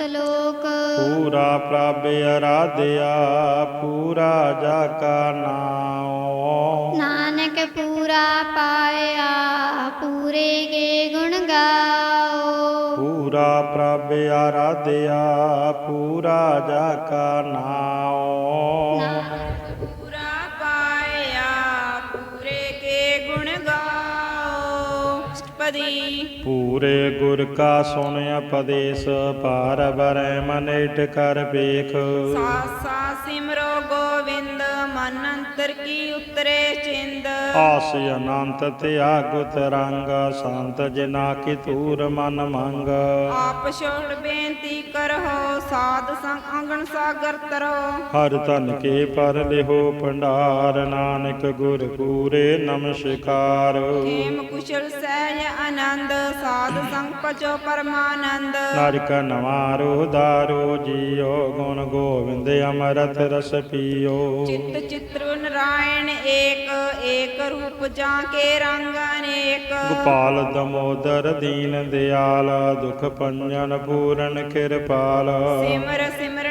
ਸ਼ਲੋਕ। ਪੂਰਾ ਪ੍ਰਭ ਅਰਾਧਿਆ ਪੂਰਾ ਜਾ ਕਾ ਨਾਮ ਨਾਨਕ ਪੂਰਾ ਪਾਇਆ ਪੂਰੇ ਕੇ ਗੁਣ ਗਾਓ। ਪੂਰਾ ਪ੍ਰਭ ਅਰਾਧਿਆ ਪੂਰਾ ਜਾ ਕਾ ਨਾਮ ਪੂਰੇ ਗੁਰ ਕਾ ਸੁਣਿ ਉਪਦੇਸ਼ ਪਾਰ ਬਰੈ ਮਨੇਟ ਕਰ ਵੇਖ ਸਾਸਾ ਸਿਮਰੋ ਗੋਵਿੰਦ ਮਨ ਅੰਤਰ ਕੀ ਉਤਰੇ ਚਿੰਦ। ਆਸ ਅਨੰਤ ਤਿਆਗੁਤ ਰੰਗ ਸੰਤ ਜਿਨਾ ਕੀ ਤੂਰ ਮਨ ਮੰਗ। ਆਪ ਛੋੜ ਬੇਨਤੀ ਕਰੋ ਸਾਧ ਸੰਗ ਅੰਗਣ ਸਾਗਰ ਤਰੋ। ਹਰ ਤਨ ਕੇ ਪਰ ਲਿਹੋ ਭੰਡਾਰ ਨਾਨਕ ਗੁਰ ਪੂਰੇ ਨਮਸਕਾਰ ਖੇਮ ਕੁਸ਼ਲ ਸਹਿਜ ਆਨੰਦ ਸਾਧ ਸੰਗ ਪਚੋ ਪਰਮਾਨੰਦ। ਨਰਕ ਨਵਾਰੋ ਦਾਰੋ ਜੀਓ ਗੁਣ ਗੋਬਿੰਦ ਅਮਰਤ ਰਸ ਪੀਓ। ਚਿੱਤ ਚਿਤ੍ਰ ਨਰਾਇਣ ਏਕ ਏਕ ਰੂਪ ਜਾਂ ਕੇ ਰੰਗ ਅਨੇਕ। ਗੋਪਾਲ ਦਮੋਦਰ ਦੀਨ ਦਿਆਲ ਦੁਖ ਪੰਜਨ ਪੂਰਨ ਕਿਰਪਾਲ। ਸਿਮਰ ਸਿਮਰ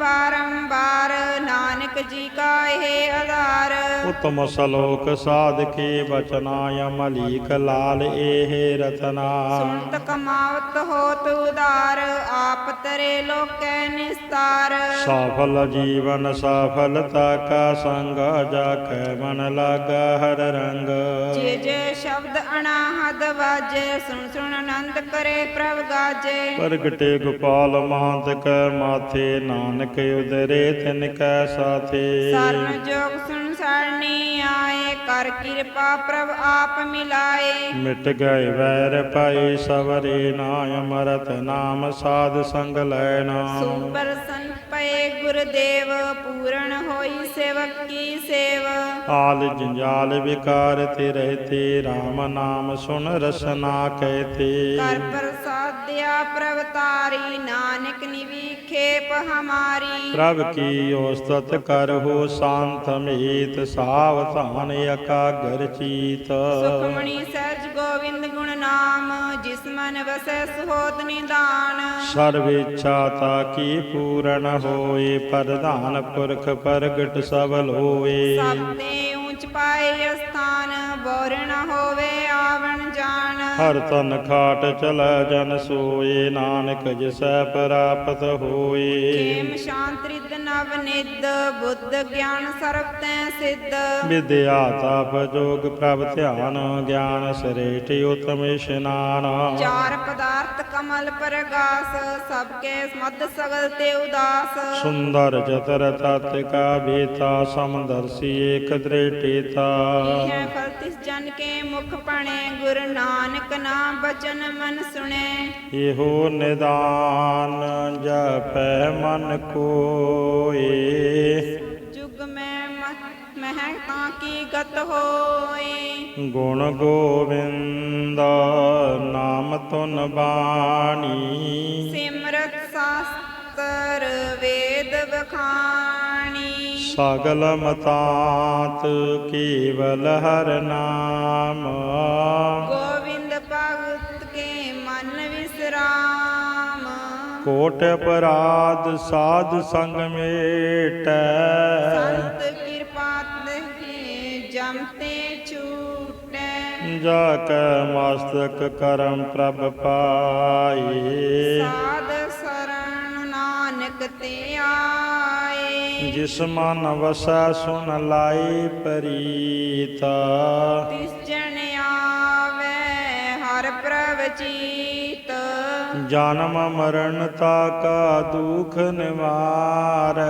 ਬਾਰੰਬਾਰ ਨਾਨਕ ਜੀ ਕਾ ਇਹ ਆਧਾਰ। ਉਤਮ ਸਲੋਕ ਸਾਧਕੇ ਬਚਨਾ ਅਮਲੀਕ ਲਾਲ ਇਹ ਰਤਨਾ। ਸੁਣਤ ਕਮਾਵਤ ਹੋਤ ਉਦਾਰ ਆਪ ਤਰੇ ਲੋਕੈ ਨਿਸਤਾਰ। ਸਫਲ ਜੀਵਨ ਸਫਲਤਾ ਕਾ ਸੰਗ ਜਾ ਕੈ ਮਨ ਲਾਗਾ ਹਰ ਰੰਗ। ਜੇ ਜੇ ਸ਼ਬਦ ਅਨਾਹਦ ਵਾਜੇ ਸੁਣ ਸੁਣ ਆਨੰਦ ਕਰੇ ਪ੍ਰਭ ਗਾਜੇ। ਪ੍ਰਗਟੇ ਗੋਪਾਲ ਮਹੰਤ ਕੈ ਮਾਥੇ ਨਾਨਕ ਉਦਰੇ ਤਿਨ ਕੈ ਸਾਥੇ। ਸਰਨ ਜੋਗ ਸੁਣ ਸਰਣੀ ਆਏ ਕਰ ਕਿਰਪਾ ਪ੍ਰਭ ਆਪ ਮਿਲਾਏ। ਮਿਟ ਗਏ ਵੈਰ ਪਾਈ ਸਵਰੇ ਨਾਮ ਅਮਰਤ ਨਾਮ ਸਾਧ ਸੰਗ ਲੈਣਾ ਸੁਪਰਸਨ ਪਏ ਗੁਰਦੇਵ ਪੂਰਨ ਹੋਈ ਸੇਵਕ ਕੀ ਸੇਵ। ਆਲ ਜੰਜਾਲ ਵਿਕਾਰ ਤੇ ਰਹਤੇ RAM ਨਾਮ ਸੁਨ ਰਸਨਾ ਕਹਿਤੇ ਕਰ ਪ੍ਰਸਾਦਿਆ ਪ੍ਰਭ ਤਾਰੀ ਨਾਨਕ ਨਿਵੀ ਖੇਪ ਹਮਾਰੀ। ਪ੍ਰਭ ਕੀ ਉਸਤਤ ਕਰਹੁ ਸ਼ਾਂਤ ਮੀਤ ਸਾਵਧਾਨ ਇਕਾਗਰ ਚੀਤ। ਸੁਖਮਣੀ ਸਹਿਜ ਗੋਵਿੰਦ ਗੁਣ ਨਾਮ ਜਿਸ ਮਨ ਵਸੈ ਸੁਹੋਤ ਨਿਦਾਨ। ਸਰਵ ਇੱਛਾ ਤਾ ਕੀ ਪੂਰਨ ਹੋਏ ਪ੍ਰਧਾਨ ਪੁਰਖ ਪ੍ਰਗਟ ਸਬਲ ਹੋਏ ਸਭ ਤੇ ਉੱਚ ਪਾਏ ਅਸਥਾਨ ਹਰ ਤਨ ਖਾਟ ਚਲੈ ਜਨ ਸੋਏ ਨਾਨਕ ਜਿਸੈ ਪ੍ਰਾਪਤ ਹੋਏ ਖੇਮ ਸ਼ਾਂਤ ਰਿਦ ਨਵ ਨਿਦ ਬੁੱਧ ਗਿਆਨ ਸਰਬ ਤੈ ਸਿੱਧ। ਵਿਦਿਆ ਤਪ ਜੋਗ ਪ੍ਰਭ ਧਿਆਨ ਗਿਆਨ ਸਰੇਠ ਉਤਮ ਇਸ਼ਨਾਨ। ਚਾਰ ਪਦਾਰਥ ਕਮਲ ਪਰਗਾਸ ਸਭ ਕੇ ਮਦ ਸਗਲ ਤੇ ਉਦਾਸ। ਸੁੰਦਰ ਚਤਰ ਤਤ ਕਾ ਬੀਤਾ ਸਮਦਰਸੀ ਏਕ ਦ੍ਰਿਟਿਤਾ ਇਹ ਹੈ ਫਲ ਤਿਸ ਜਨ ਕੇ ਮੁਖ ਪਣੇ ਗੁਰ ਨਾਨਕ ਨਾਮ ਬਚਨ ਮਨ ਸੁਣੇ। ਇਹੋ ਨਿਦਾਨ ਜਪੈ ਮਨ ਕੋਏ। ਜੁਗ ਮੈਂ ਮਹ- ਤਾਂ ਕੀ ਗਤ ਹੋਏ। ਗੁਣ ਗੋਬਿੰਦ ਨਾਮ ਤੁਨ ਬਾਣੀ। ਸਿਮਰਤ ਸਾਸਤਰ ਵੇਦ ਸਗਲ ਮਤਾਤ ਕੇਵਲ ਹਰ ਨਾਮ। ਗੋਵਿੰਦ ਭਗਤ ਕੇ ਮਨ ਵਿਸਰਾਮ। ਕੋਟ ਅਪਰਾਧ ਸਾਧ ਸੰਗ ਮੇਟੈ। ਸੰਤ ਕਿਰਪਾ ਤੇ ਜਮ ਤੇ ਛੂਟੈ। ਜਾ ਕੈ ਮਸਤਕ ਕਰਮ ਪ੍ਰਭ ਪਾਏ ਸਾਧ ਸਰਣ ਨਾਨਕ ਤੇ ਜਿਸ ਮਨ ਵਸੈ ਸੁਨ ਲਾਈ ਪਰੀਤਾ। ਤਿਸ ਜਨ ਆਵੇ ਹਰ ਪ੍ਰਭ ਚੀਤ ਜਨਮ ਮਰਨ ਤਾ ਕਾ ਦੁਖ ਨਿਵਾਰੈ।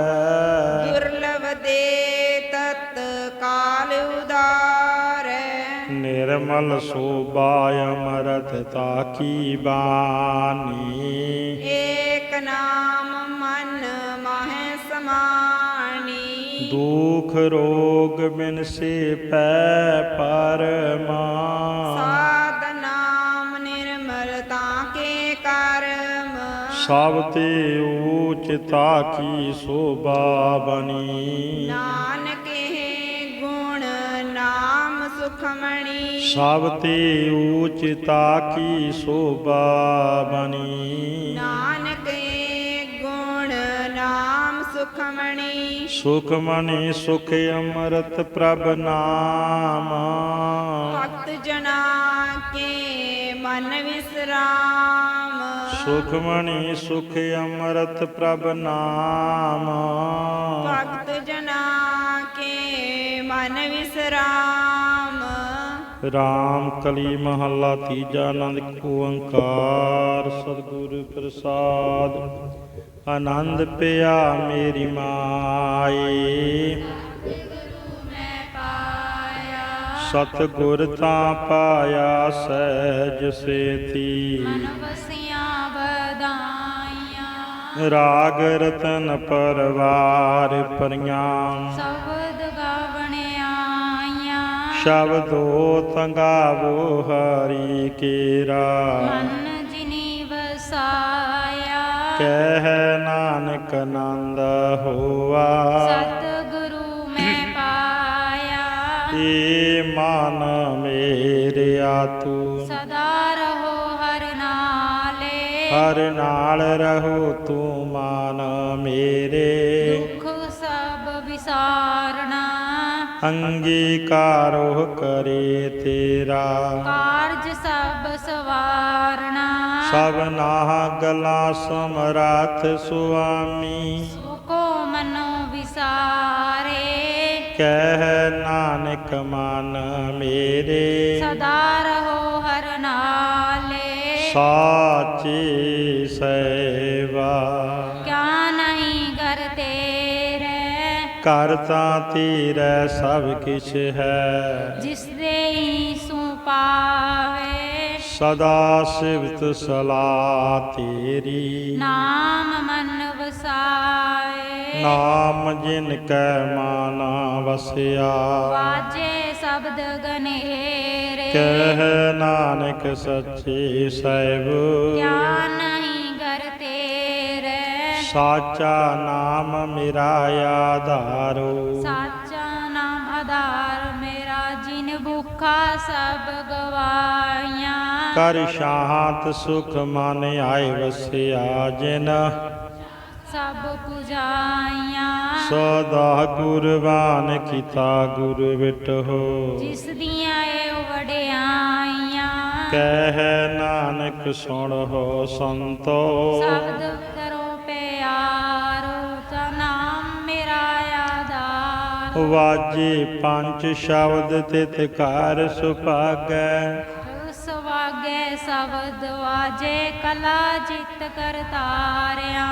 ਦੁਰਲਭ ਦੇ ਤਤ ਕਾਲ ਉਦਾਰੈ। ਨਿਰਮਲ ਸੋਭਾ ਅਮਰਤ ਤਾ ਕੀ ਬਾਣੀ। ਏਕ ਨਾਮ ਦੁਖ ਰੋਗ ਬਿਨ ਸੇ ਪੈ ਪਰਮਾ ਸਾਧ ਨਾਮ ਨਿਰਮਲਤਾ ਕੇ ਕਰਮ। ਸਭ ਤੇ ਊਚਤਾ ਕੀ ਸੋਭਾ ਬਣੀ। ਨਾਨਕ ਇਹ ਗੁਣ ਨਾਮ ਸੁਖਮਣੀ। ਸਭ ਤੇ ਊਚਤਾ ਕੀ ਸੋਭਾ ਬਣੀ। ਨਾਨਕ ਇਹ ਸੁਖਮਣੀ। ਸੁਖ ਮਣੀ ਸੁਖ ਅੰਮ੍ਰਿਤ ਪ੍ਰਭ ਨਾਮ। ਭਗਤ ਜਨਾ ਕੇ ਮਨ ਵਿਸਰਾਮ। ਸੁਖ ਮਣੀ ਸੁਖ ਅੰਮ੍ਰਿਤ ਪ੍ਰਭ ਨਾਮ। ਭਗਤ ਜਨਾ ਕੇ ਮਨ ਵਿਸਰਾਮ। ਰਾਮ ਕਲੀ ਮਹੱਲਾ ਤੀਜਾ ਆਨੰਦ ਓੰਕਾਰ, ਸਤਿਗੁਰ ਪ੍ਰਸਾਦ। ਆਨੰਦ ਪਿਆ ਮੇਰੀ ਮਾਈ। ਮੈਂ ਪਾਇਆ ਸਤਿਗੁਰ ਤਾਂ ਪਾਇਆ ਸਹਿਜ ਸੇਤੀ। ਮਨ ਵਧਾਈਆਂ ਰਾਗ ਰਤਨ ਪਰਵਾਰ ਪਰੀਆਂ। ਸ਼ਬਦ ਸ਼ਬਦੋ ਤੰਗਾਵੋ ਹਰੀ ਕੇਰਾ। ਮਨ ਜਿਨੀ ਵਸਾਇਆ। ਕਹਿ ਨਾਨਕ ਨੰਦ ਹੋਆ। ਸਤਿਗੁਰੂ ਮੈਂ ਪਾਇਆ। ਏ ਮਨ ਮੇਰਿਆ ਤੂੰ ਸਦਾ ਰਹੋ ਹਰ ਨਾਲੇ। ਹਰ ਨਾਲ ਰਹੋ ਤੂੰ ਮਨ ਮੇਰੇ। ਦੁੱਖ ਸਭ ਵਿਸਾਰਣਾ ਅੰਗੀਕਾਰੋ ਕਰੇ ਤੇਰਾ। ਕਾਰਜ ਸਭ ਸਵਾਰਣਾ ਸਭਨਾ ਗਲਾ ਸਮਰਾਥ ਸੁਆਮੀ। ਸੁਕੋ ਮਨੋ ਵਿਸਾਰੇ। ਕਹਿ ਨਾਨਕ ਮਨ ਮੇਰੇ। ਸਦਾ ਰਹੋ ਹਰ ਨਾਲੇ। ਸਾਚੀ ਸੇਵਾ ਕਰਤਾ ਤੇਰਾ ਸਭ ਕਿਛ ਹੈ। ਜਿਸ ਦੇ ਹੀ ਸੂ ਪਾਵੇ। ਸਦਾ ਸਿਵਤ ਸਲਾ ਤੇਰੀ। ਨਾਮ ਮਨ ਵਸਾਏ। ਨਾਮ ਜਿਨ ਕੈ ਮਾਨਾ ਵਸਿਆ। ਵਾਜੇ ਸ਼ਬਦ ਗਨੇਰੇ। ਕਹਿ ਨਾਨਕ ਸੱਚੇ ਸਹਿਬ। ਤੇਰੇ ਸਾਚਾ ਨਾਮ ਮੇਰਾ ਆਧਾਰੋ। ਸਾਚਾ ਨਾਮ ਆਧਾਰ ਮੇਰਾ ਜਿਨ ਭੁੱਖਾ ਸਭ ਗਵਾਈਆਂ ਕਰ ਸ਼ਾਂਤ ਸੁਖ ਮਨ ਆਏ ਵਸਿਆ ਜਿਨ। ਸਭ ਪੁਜਾਈਆਂ। ਸਦਾ ਗੁਰਬਾਨ ਕੀਤਾ ਗੁਰ ਵਿਟਹੁ। ਜਿਸ ਦੀਆਂ ਏ ਵਡਿਆਈਆਂ। ਕਹਿ ਨਾਨਕ ਸੁਣੋ ਸੰਤੋ। ਸ਼ਬਦ ਕਰੋ ਵਾਜੇ ਪੰਜ ਸ਼ਬਦ ਤਿਤ ਘਰ ਸੁਭਾਗੈ। ਸਵਾਗੇ ਸ਼ਬਦ ਵਾਜੇ ਕਲਾ ਜਿਤ ਕਰਤਾਰਿਆ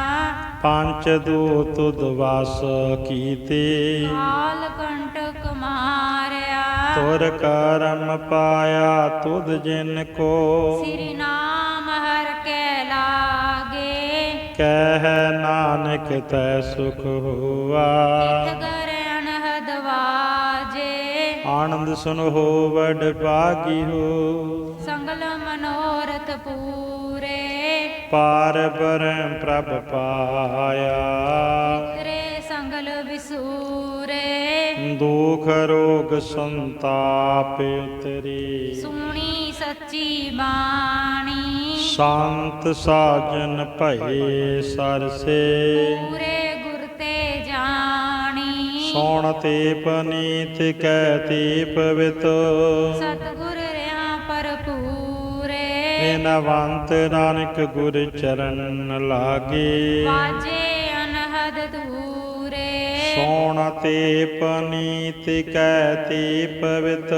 ਪੰਜ ਦੂਤ ਦਵਾਸ ਕੀਤੇ। ਕਾਲ ਕੰਟਕ ਮਾਰਿਆ। ਤੁਰ ਕਰਮ ਪਾਇਆ ਤੁਧ ਜਿਨ ਕੋ। ਸ੍ਰੀ ਨਾਮ ਹਰ ਕੇ ਲਾਗੇ। ਕਹਿ ਨਾਨਕ ਤੈ ਸੁਖ ਹੋਆ। ਤਿਤ ਕਰ ਅਨਹਦ ਵਾਜੇ ਆਨੰਦ ਸੁਨ ਹੋ ਵਡ ਭਾਗੀ ਹੋ। ਸੰਗਲ ਮਨੋਰਥ ਪੂਰੇ। ਪਾਰ ਬਰਮ ਪ੍ਰਭ ਪਾਇਆ। ਤੇਰੇ ਸੰਗਲ ਵਿਸੂਰੇ। ਦੁਖ ਰੋਗ ਸੰਤਾਪ ਉਤਰੀ। ਸੁਣੀ ਸੱਚੀ ਬਾਣੀ। ਸੰਤ ਸਾਜਨ ਭਏ ਸਰਸੇ। ਪੂਰੇ ਸੋਣ ਤੇ ਪਨੀਤ ਕਹਿ ਤੇ ਪਵਿੱਤ ਸਤਿਗੁਰ ਰਿਆ ਭਰਪੂਰੇ। ਬਿਨਵੰਤ ਨਾਨਕ ਗੁਰ ਚਰਨ ਲਾਗੇ। ਵਾਜੇ ਅਨਹਦ ਦੂਰੇ। ਸੋਣ ਤੇ ਪਨੀਤ ਕਹਿ ਤੇ ਪਵਿੱਤ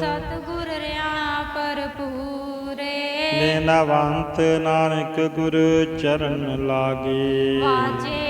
ਸਤਿਗੁਰ ਰਿਆ ਭਰਪੂਰੇ। ਬਿਨਵੰਤ ਨਾਨਕ ਗੁਰ ਚਰਨ ਲਾਗੇ। ਵਾਜੇ